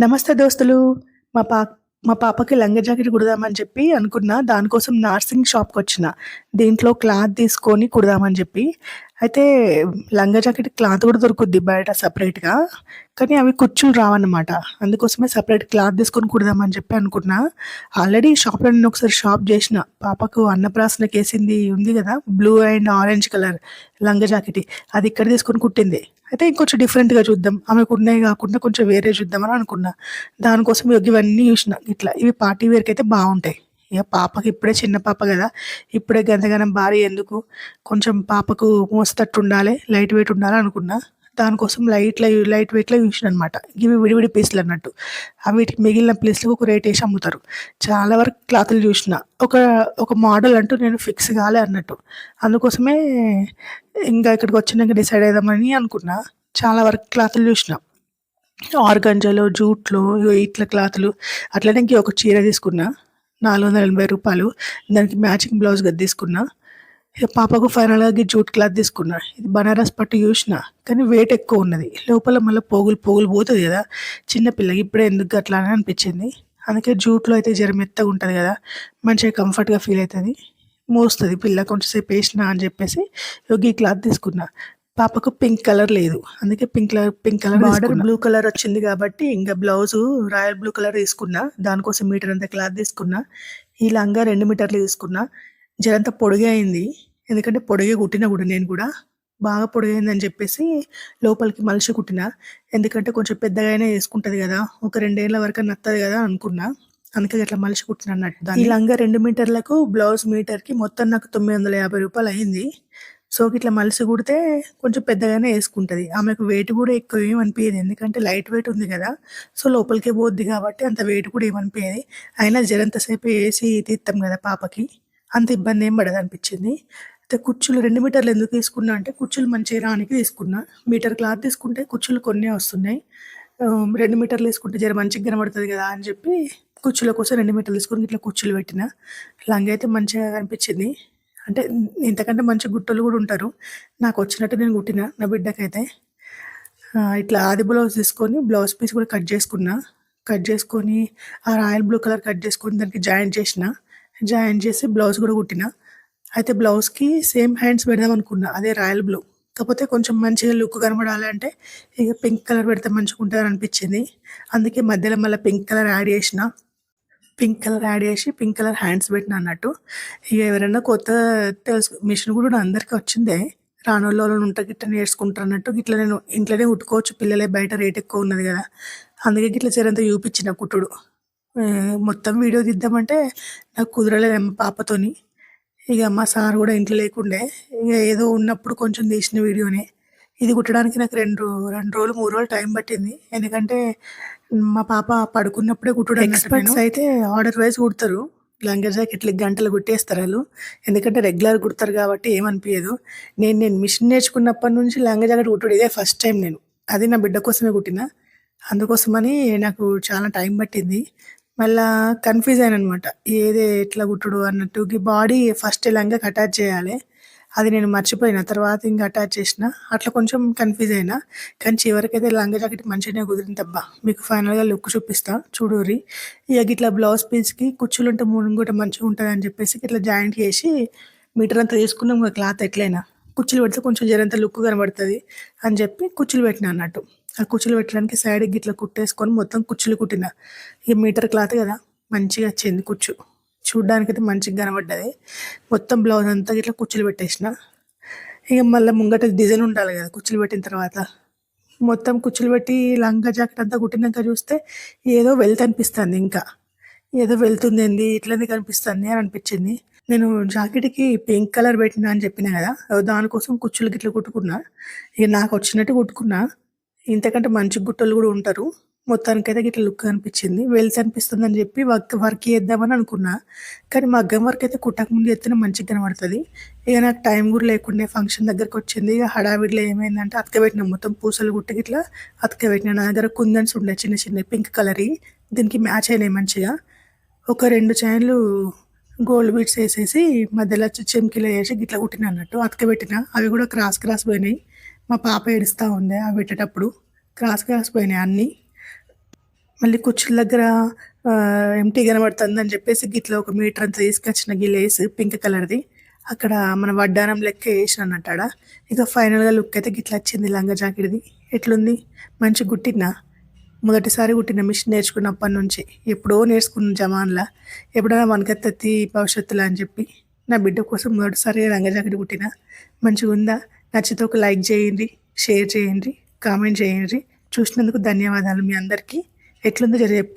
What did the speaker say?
నమస్తే దోస్తులు. మా పా మా పాపకి లంగ జాకెట్ కుడదామని చెప్పి అనుకున్నా. దానికోసం నార్సింగ్ షాప్కి వచ్చిన దీంట్లో క్లాత్ తీసుకొని కుడదామని చెప్పి. అయితే లంగా జాకెట్ క్లాత్ కూడా దొరుకుద్ది బయట సపరేట్గా కానీ అవి కుచ్చులు రావన్నమాట. అందుకోసమే సపరేట్ క్లాత్ తీసుకొని కుడదామని చెప్పి అనుకున్నా. ఆల్రెడీ షాప్లో నేను ఒకసారి షాప్ చేసిన. పాపకు అన్నప్రాసనకి వేసింది ఉంది కదా బ్లూ అండ్ ఆరెంజ్ కలర్ లంగా జాకెట్. అది ఇక్కడ తీసుకొని కుట్టింది. అయితే ఇంకొంచెం డిఫరెంట్గా చూద్దాం. ఆమెకు ఉన్నాయి కాకుండా కొంచెం వేరే చూద్దామని అనుకున్నా. దానికోసం ఇవన్నీ చూసిన. ఇట్లా ఇవి పార్టీ వేర్కి అయితే బాగుంటాయి. ఇక పాపకి ఇప్పుడే చిన్న పాప కదా. ఇప్పుడే గంతగానం భారీ ఎందుకు? కొంచెం పాపకు మోసేటట్టు ఉండాలి లైట్ వెయిట్ ఉండాలి అనుకున్నా. దానికోసం లైట్ల లైట్ వెయిట్లో చూసిన అనమాట ఇవి విడివిడి పీసులు అన్నట్టు. అవి వీటికి మిగిలిన ప్లేస్లకు ఒక రేట్ వేసి అమ్ముతారు. చాలా వరకు క్లాతులు చూసిన. ఒక ఒక మోడల్ అంటూ నేను ఫిక్స్ కాలే అన్నట్టు. అందుకోసమే ఇంకా ఇక్కడికి వచ్చినాక డిసైడ్ అవుదామని అనుకున్నా. చాలా వరకు క్లాతులు చూసిన. ఆర్గంజలో జూట్లో ఇట్ల క్లాతులు. అట్లనే ఇంక ఒక చీర తీసుకున్నా. నాలుగు వందల ఎనభై రూపాయలు. దానికి మ్యాచింగ్ బ్లౌజ్ గది తీసుకున్నా. ఇక పాపకు ఫైనల్గా జూట్ క్లాత్ తీసుకున్నా. ఇది బనారస్ పట్టు చూసిన. కానీ వెయిట్ ఎక్కువ ఉన్నది. లోపల మళ్ళీ పోగులు పోగులు పోతుంది కదా. చిన్నపిల్లకి ఇప్పుడే ఎందుకు అట్లా అని అనిపించింది. అందుకే జూట్లో అయితే జర మెత్తగా ఉంటుంది కదా. మంచిగా కంఫర్ట్గా ఫీల్ అవుతుంది. మోస్తుంది. పిల్ల కొంచెంసేపు వేసిన అని చెప్పేసి యోగి ఈ క్లాత్ తీసుకున్నా. పాపకు పింక్ కలర్ లేదు. అందుకే pink colour pink colour border blue colour వచ్చింది కాబట్టి ఇంకా బ్లౌజ్ రాయల్ బ్లూ కలర్ తీసుకున్నా. దానికోసం మీటర్ అంత క్లాత్ తీసుకున్నా. ఈ లంగా రెండు మీటర్లు తీసుకున్నా. జరంత పొడిగా అయింది. ఎందుకంటే పొడిగే కుట్టిన కూడా నేను కూడా. బాగా పొడిగైందని చెప్పేసి లోపలికి మలిసి కుట్టిన. ఎందుకంటే కొంచెం పెద్దగానే వేసుకుంటది కదా. ఒక రెండేళ్ళ వరకు నత్తది కదా అనుకున్నా. అందుకే అట్లా మలిసి కుట్టిన అన్నట్టు ఈ లంగా రెండు మీటర్లకు బ్లౌజ్ మీటర్కి మొత్తం నాకు తొమ్మిది వందల యాభై రూపాయలు అయింది. సో ఇట్లా మలిసి కుడితే కొంచెం పెద్దగానే వేసుకుంటుంది. ఆమెకు వెయిట్ కూడా ఎక్కువ ఏమనిపించేది ఎందుకంటే లైట్ వెయిట్ ఉంది కదా. సో లోపలికే పోద్ది కాబట్టి అంత వెయిట్ కూడా ఏమనిపించేది అయినా జరంతసేపు వేసి తీస్తాం కదా పాపకి. అంత ఇబ్బంది ఏం పడదు అనిపించింది. అయితే కుచ్చులు రెండు మీటర్లు ఎందుకు తీసుకున్నా అంటే కుర్చీలు మంచిగా రానికి తీసుకున్నా. మీటర్ క్లాత్ తీసుకుంటే కుర్చీలు కొన్నే వస్తున్నాయి. రెండు మీటర్లు తీసుకుంటే జర మంచిగా కనబడుతుంది కదా అని చెప్పి కుర్చీల కోసం రెండు మీటర్లు తీసుకొని ఇట్లా కుర్చీలు పెట్టిన. లంగ్ అయితే మంచిగా కనిపించింది. అంటే ఇంతకంటే మంచి గుట్టలు కూడా ఉంటారు. నాకు వచ్చినట్టు నేను కుట్టిన నా బిడ్డకైతే. ఇట్లా ఆది బ్లౌజ్ తీసుకొని బ్లౌజ్ పీస్ కూడా కట్ చేసుకున్నా. కట్ చేసుకొని ఆ రాయల్ బ్లూ కలర్ కట్ చేసుకొని దానికి జాయింట్ చేసిన. జాయింట్ చేసి బ్లౌజ్ కూడా కుట్టిన. అయితే బ్లౌజ్కి సేమ్ హ్యాండ్స్ పెడదాం అనుకున్నా అదే రాయల్ బ్లూ. కాకపోతే కొంచెం మంచిగా లుక్ కనబడాలంటే ఇక పింక్ కలర్ పెడితే మంచిగా ఉంటుంది అనిపించింది అందుకే మధ్యలో మళ్ళీ పింక్ కలర్ యాడ్ చేసిన. పింక్ కలర్ యాడ్ చేసి పింక్ కలర్ హ్యాండ్స్ పెట్టిన అన్నట్టు. ఇక ఎవరైనా కొత్త తెలుసు మిషన్ కూడా అందరికీ వచ్చిందే. రానోళ్ళు వాళ్ళు గిట్ట నేర్చుకుంటారు అన్నట్టు. గిట్ల నేను ఇంట్లోనే కుట్టుకోవచ్చు పిల్లలే బయట రేట్ ఎక్కువ ఉన్నది కదా. అందుకే గిట్ల చేరంతా చూపించిన కుట్టుడు. మొత్తం వీడియో తీద్దామంటే నాకు కుదరలేదు మా పాపతోని. ఇక మా సార్ కూడా ఇంట్లో లేకుండే. ఇక ఏదో ఉన్నప్పుడు కొంచెం తీసిన వీడియోనే. ఇది కుట్టడానికి నాకు రెండు రెండు రోజులు మూడు రోజులు టైం పట్టింది. ఎందుకంటే మా పాప పడుకున్నప్పుడే కుట్టడం ఎక్స్పర్ట్స్ అయితే ఆర్డర్ వైజ్ కుడతారు. లంగా జాకెట్లు గంటలు కుట్టేస్తారు వాళ్ళు. ఎందుకంటే రెగ్యులర్ కుడతారు కాబట్టి ఏమనిపించదు నేను నేను మిషన్ నేర్చుకున్నప్పటి నుంచి లంగా జాకెట్ కుట్టుడు ఇదే ఫస్ట్ టైం నేను. అది నా బిడ్డ కోసమే కుట్టిన. అందుకోసమని నాకు చాలా టైం పట్టింది. మళ్ళా కన్ఫ్యూజ్ అయిన అనమాట ఏది ఎట్లా కుట్టుడు అన్నట్టు. ఈ బాడీ ఫస్ట్ లంగాకి అటాచ్ చేయాలి. అది నేను మర్చిపోయిన. తర్వాత ఇంకా అటాచ్ చేసిన. అట్లా కొంచెం కన్ఫ్యూజ్ అయినా. కానీ చివరికైతే లంగా జాకెట్ మంచిగానే కుదిరిందబ్బా. మీకు ఫైనల్గా లుక్ చూపిస్తా. చూడూరి ఇక ఇట్లా బ్లౌజ్ పీస్కి కుచ్చులు ఉంటే ముంగట మంచిగా ఉంటుంది అని చెప్పేసి ఇట్లా జాయింట్ చేసి మీటర్ అంతా తీసుకున్నాం. క్లాత్ ఎట్లయినా. కుచ్చులు పెడితే కొంచెం జరంత లుక్ కనబడుతుంది అని చెప్పి కుచ్చులు పెట్టిన అన్నట్టు. ఆ కుచ్చులు పెట్టడానికి సైడ్కి ఇట్లా కుట్టేసుకొని మొత్తం కుచ్చులు కుట్టిన. ఇక మీటర్ క్లాత్ కదా మంచిగా వచ్చింది కుచ్చు చూడ్డానికి అయితే మంచిగా కనబడ్డది. మొత్తం బ్లౌజ్ అంతా ఇట్లా కుచ్చులు పెట్టేసిన. ఇక మళ్ళీ ముంగట డిజైన్ ఉండాలి కదా కుచ్చులు పెట్టిన తర్వాత. మొత్తం కుచ్చులు పెట్టి లంగా జాకెట్ అంతా కుట్టినాక చూస్తే ఏదో వెళ్తూ అనిపిస్తుంది ఇంకా. ఏదో వెళ్తుంది ఏంది ఇట్లనే కనిపిస్తుంది అని అనిపించింది. నేను జాకెట్కి పింక్ కలర్ పెట్టినా అని చెప్పిన కదా దానికోసం కుచ్చులు గిట్ల కుట్టుకున్నా. ఇక నాకు వచ్చినట్టు కుట్టుకున్నా. ఇంతకంటే మంచి గుట్టలు కూడా ఉంటారు. మొత్తానికైతే గిట్ల లుక్ అనిపించింది వెల్స్ అనిపిస్తుంది అని చెప్పి వర్క్ వర్క్ చేద్దామని అనుకున్నా. కానీ మగ్గం వర్క్ అయితే కుట్టక ముందు ఎత్తున మంచిగా కనబడుతుంది. ఇక నాకు టైం కూడా లేకుండే ఫంక్షన్ దగ్గరకు వచ్చింది. ఇక హడావిడిలో ఏమైందంటే అతకబెట్టిన మొత్తం పూసలు గుట్టకి ఇట్లా అతకబెట్టిన నా దగ్గర కుందన్స్ ఉండే చిన్న చిన్న పింక్ కలర్ దీనికి మ్యాచ్ అయినాయి మంచిగా. ఒక రెండు చైన్లు గోల్డ్ బీట్స్ వేసేసి మధ్యలో చెమ్కిలో వేసి గిట్లా కుట్టిన అన్నట్టు అతకబెట్టిన అవి కూడా క్రాస్ క్రాస్ పోయినాయి. మా పాప ఏడుస్తూ ఉండే అవి పెట్టేటప్పుడు క్రాస్ క్రాస్ పోయినాయి అన్నీ. మళ్ళీ కుర్చీల దగ్గర ఎంటీ కనబడుతుంది అని చెప్పేసి గిట్లో ఒక మీటర్ అంతా తీసుకొచ్చిన గీ పింక్ కలర్ది. అక్కడ మన వడ్డానం లెక్క వేసిన అన్నట్టాడ ఇక ఫైనల్గా లుక్ అయితే గిట్ల వచ్చింది లంగా జాకెట్ది. ఎట్లుంది? మంచి గుట్టినా మొదటిసారి కుట్టిన మిషన్ నేర్చుకున్నప్పటి నుంచి. ఎప్పుడో నేర్చుకున్న జమాన్లా ఎప్పుడైనా వనకెత్తత్తి భవిష్యత్తులో అని చెప్పి నా బిడ్డ కోసం మొదటిసారి లంగా జాకెట్ కుట్టిన. మంచిగా ఉందా నచ్చితే ఒక లైక్ చేయండి షేర్ చేయండి కామెంట్ చేయండి. చూసినందుకు ధన్యవాదాలు మీ అందరికీ. ఎట్లుందో జర చెప్పు